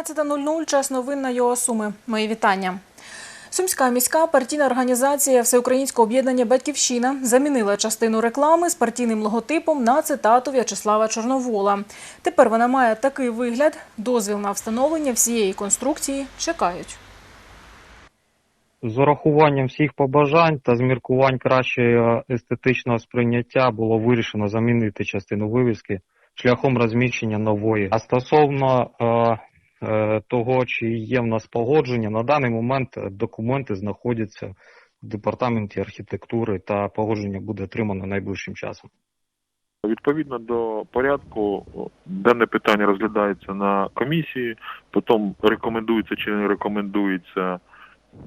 17.00. Час новин на його суми. Мої вітання. Сумська міська партійна організація Всеукраїнського об'єднання Батьківщина замінила частину реклами з партійним логотипом на цитату В'ячеслава Чорновола. Тепер вона має такий вигляд. Дозвіл на встановлення всієї конструкції чекають. З урахуванням всіх побажань та з міркувань кращого естетичного сприйняття було вирішено замінити частину вивіски шляхом розміщення нової. А стосовно е, того, чи є в нас погодження, на даний момент документи знаходяться в департаменті архітектури та погодження буде отримано найближчим часом. Відповідно до порядку, дане питання розглядається на комісії, потім рекомендується чи не рекомендується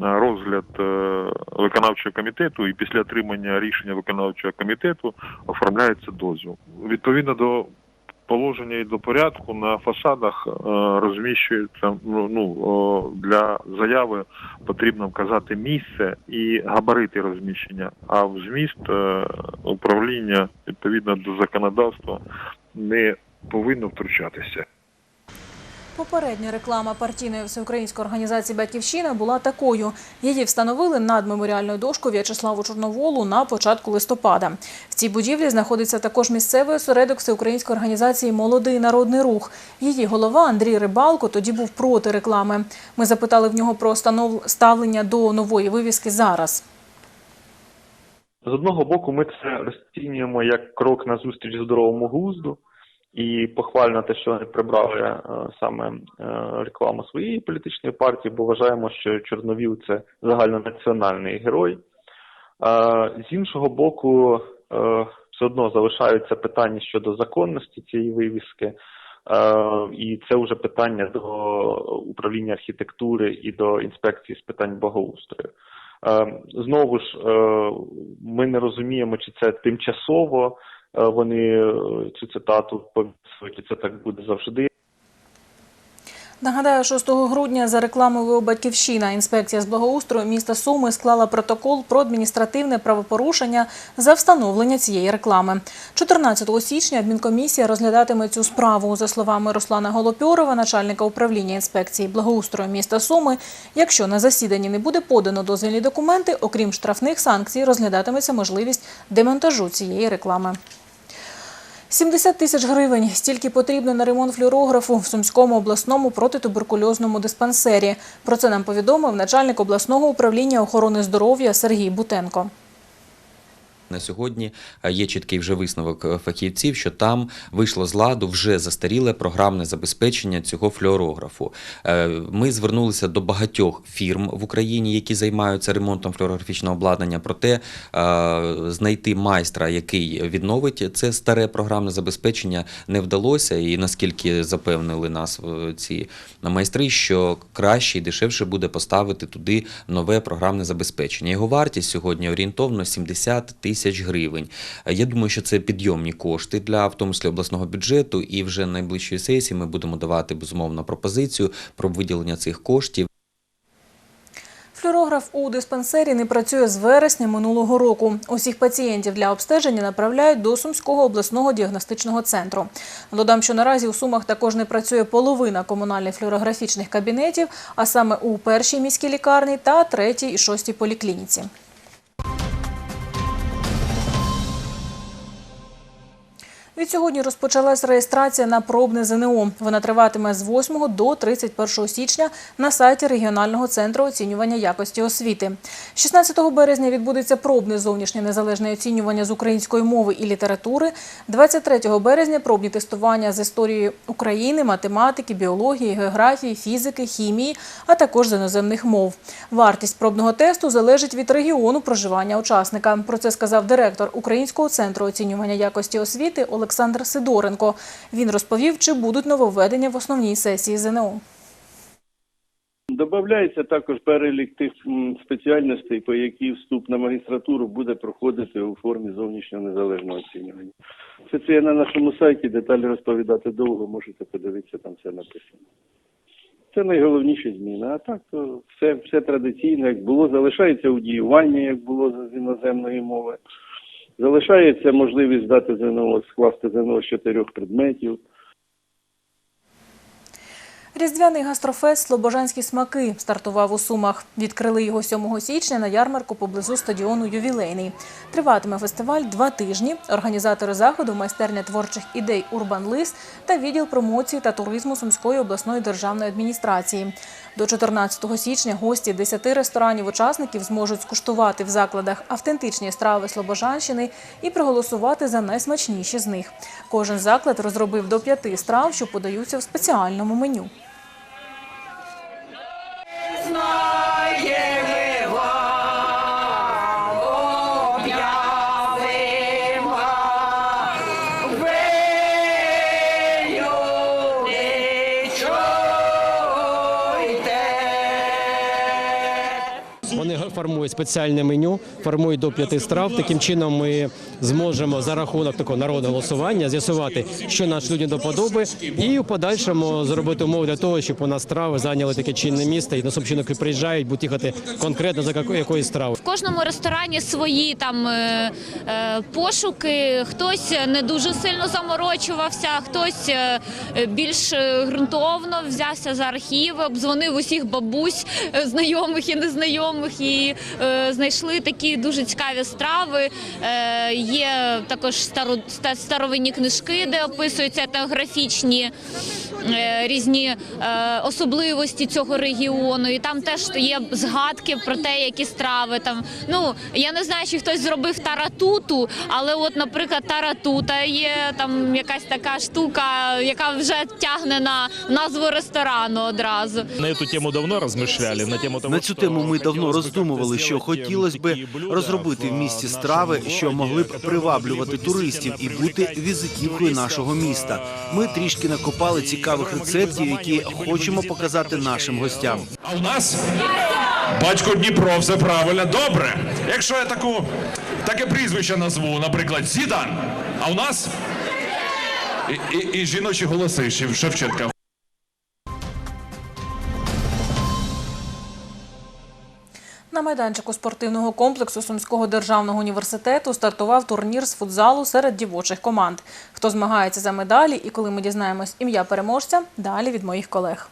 розгляд е, виконавчого комітету, і після отримання рішення виконавчого комітету оформляється дозвіл. Відповідно до положення і до порядку на фасадах е, розміщується ну, ну, для заяви потрібно вказати місце і габарити розміщення, а в зміст е, управління відповідно до законодавства не повинно втручатися. Попередня реклама партійної всеукраїнської організації Батьківщина була такою. Її встановили над меморіальною дошкою В'ячеславу Чорноволу на початку листопада. В цій будівлі знаходиться також місцевий осередок всеукраїнської організації Молодий народний рух. Її голова Андрій Рибалко тоді був проти реклами. Ми запитали в нього про ставлення до нової вивіски зараз. З одного боку, ми це розцінюємо як крок на зустріч здоровому глузду, і похвально те, що вони прибрали е, саме е, рекламу своєї політичної партії, бо вважаємо, що Чорновіл це загальнонаціональний герой. Е, з іншого боку, все одно залишаються питання щодо законності цієї вивіски. І це вже питання до управління архітектури і до інспекції з питань благоустрою. Знову ж, ми не розуміємо, чи це тимчасово вони е, цю цитату повісили, це так буде завжди. Нагадаю, 6 грудня за рекламою «Батьківщина» інспекція з благоустрою міста Суми склала протокол про адміністративне правопорушення за встановлення цієї реклами. 14 січня адмінкомісія розглядатиме цю справу. За словами Руслана Голопьорова, начальника управління інспекції благоустрою міста Суми, якщо на засіданні не буде подано дозвільні документи, окрім штрафних санкцій, розглядатиметься можливість демонтажу цієї реклами. 70 тисяч гривень – стільки потрібно на ремонт флюорографу в Сумському обласному протитуберкульозному диспансері. Про це нам повідомив начальник обласного управління охорони здоров'я Сергій Бутенко. На сьогодні е, є чіткий вже висновок е, фахівців, що там вийшло з ладу вже застаріле програмне забезпечення цього флюорографу. Е, Ми звернулися до багатьох фірм в Україні, які займаються ремонтом флюорографічного обладнання. Проте знайти майстра, який відновить це старе програмне забезпечення, не вдалося. І наскільки запевнили нас ці майстри, що краще і дешевше буде поставити туди нове програмне забезпечення. Його вартість сьогодні орієнтовно 70 тисяч гривень. Е, Я думаю, що це підйомні кошти для в тому числі обласного бюджету, і вже найближчої сесії ми будемо давати безумовно пропозицію про виділення цих коштів. Флюорограф у диспансері не працює з вересня минулого року. Усіх пацієнтів для обстеження направляють до Сумського обласного діагностичного центру. Додам, що наразі у Сумах також не працює половина комунальних флюорографічних кабінетів, а саме у першій міській лікарні та третій і шостій поліклініці. Відсьогодні розпочалась реєстрація на пробне ЗНО. Вона триватиме з 8 до 31 січня на сайті регіонального центру оцінювання якості освіти. 16 березня відбудеться пробне зовнішнє незалежне оцінювання з української мови і літератури. 23 березня пробні тестування з історії України, математики, біології, географії, фізики, хімії, а також з іноземних мов. Вартість пробного тесту залежить від регіону проживання учасника. Про це сказав директор Українського центру оцінювання якості освіти Олександр Сидоренко. Він розповів, чи будуть нововведення в основній сесії ЗНО. Добавляється також перелік тих спеціальностей, по які вступ на магістратуру буде проходити у формі зовнішнього незалежного оцінювання. Це це є на нашому сайті, деталі розповідати довго, можете подивитися, там все написано. Це найголовніші зміни. А так все, все традиційно, як було, залишається удіювання, як було з іноземної мови. Залишається можливість дати ЗНО, скласти ЗНО з чотирьох предметів. Різдвяний гастрофест «Слобожанські смаки» стартував у Сумах. Відкрили його 7 січня на ярмарку поблизу стадіону «Ювілейний». Триватиме фестиваль два тижні. Організатори заходу – майстерня творчих ідей «Урбан Лис» та відділ промоції та туризму Сумської обласної державної адміністрації. До 14 січня гості 10 ресторанів-учасників зможуть скуштувати в закладах автентичні страви Слобожанщини і проголосувати за найсмачніші з них. Кожен заклад розробив до п'яти страв, що подаються в спеціальному меню. Вони формують спеціальне меню, формують до п'яти страв. Таким чином ми зможемо за рахунок такого народного голосування з'ясувати, що наш людям до і в подальшому зробити умови для того, щоб у нас страви зайняли таке чинне місце, і на які приїжджають, будуть їхати конкретно за яко- якоюсь стравою. В кожному ресторані свої там е, е, пошуки. Хтось не дуже сильно заморочувався, хтось е, більш ґрунтовно взявся за архіви, обдзвонив усіх бабусь, знайомих і незнайомих, і е, знайшли такі дуже цікаві страви. Е, є також старо, старовинні книжки, де описуються етнографічні різні е, особливості цього регіону, і там теж є згадки про те, які страви там. Ну я не знаю, чи хтось зробив таратуту, але от, наприклад, таратута є там якась така штука, яка вже тягне на назву ресторану одразу. На эту тему давно размышляли, на тему того, На цю тему ми давно роздумували, що хотілося би розробити в місті страви, що могли б приваблювати туристів і бути візитівкою нашого міста. е, Ми трішки накопали цікавих рецептів, які хочемо показати нашим гостям. А у нас батько Дніпро, все правильно, добре. Якщо я таку таке прізвище назву, наприклад, Сідан, а у нас і, і, і жіночі голоси Шев- Шевченка. На майданчику спортивного комплексу Сумського державного університету стартував турнір з футзалу серед дівочих команд. Хто змагається за медалі і коли ми дізнаємось ім'я переможця, далі від моїх колег.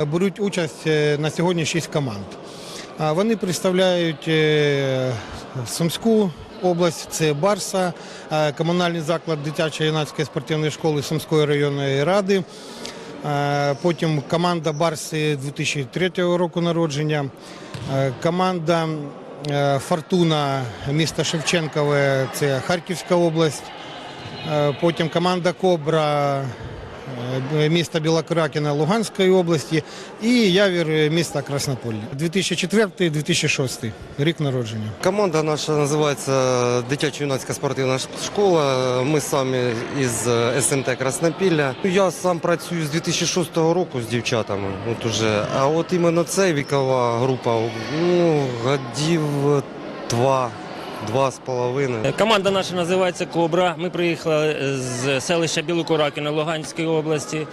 Беруть участь е, на сьогодні шість команд. Вони представляють е, Сумську область, це Барса, е, комунальний заклад дитячої юнацької спортивної школи Сумської районної ради. Е, Потім команда Барси 2003 року народження, е, команда Фортуна міста Шевченкове, це Харківська область. Потім команда Кобра міста Білокракіна Луганської області і Явір е, міста Краснополь. 2004-2006 рік народження. Команда наша називається Дитячо-юнацька спортивна школа. Ми самі із СМТ Краснопілля. Я сам працюю з 2006 року з дівчатами. От уже. А от іменно ця вікова група ну, годів два, два з половиною. Команда наша називається Кобра. Ми приїхали з селища Білокуракіна Луганської області.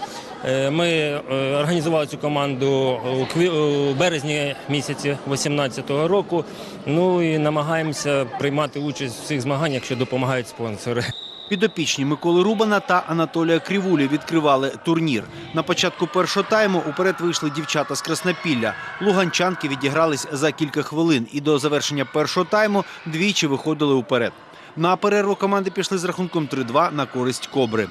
Е, Ми е, організували цю команду у березні місяці 2018 року. Ну і намагаємося приймати участь у всіх змаганнях, якщо допомагають спонсори. Підопічні Миколи Рубана та Анатолія Крівулі відкривали турнір. На початку першого тайму уперед вийшли дівчата з Краснопілля. Луганчанки відігрались за кілька хвилин і до завершення першого тайму двічі виходили уперед. На перерву команди пішли з рахунком 3-2 на користь Кобри.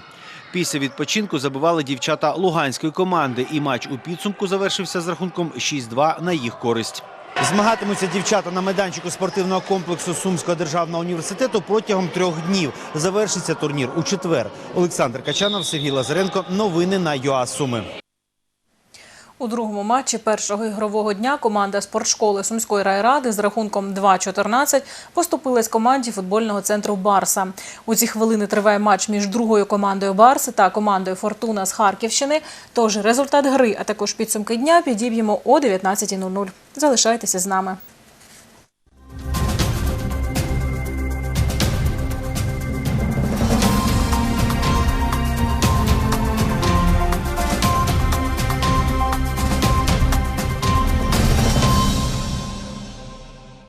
Після відпочинку забивали дівчата луганської команди, і матч у підсумку завершився з рахунком 6-2 на їх користь. Змагатимуться дівчата на майданчику спортивного комплексу Сумського державного університету протягом трьох днів. Завершиться турнір у четвер. Олександр Качанов, Сергій Лазаренко. Новини на ЮА Суми. У другому матчі першого ігрового дня команда спортшколи Сумської райради з рахунком 2-14 поступилась команді футбольного центру Барса. У ці хвилини триває матч між другою командою Барси та командою Фортуна з Харківщини. Тож результат гри, а також підсумки дня підіб'ємо о 19.00. Залишайтеся з нами.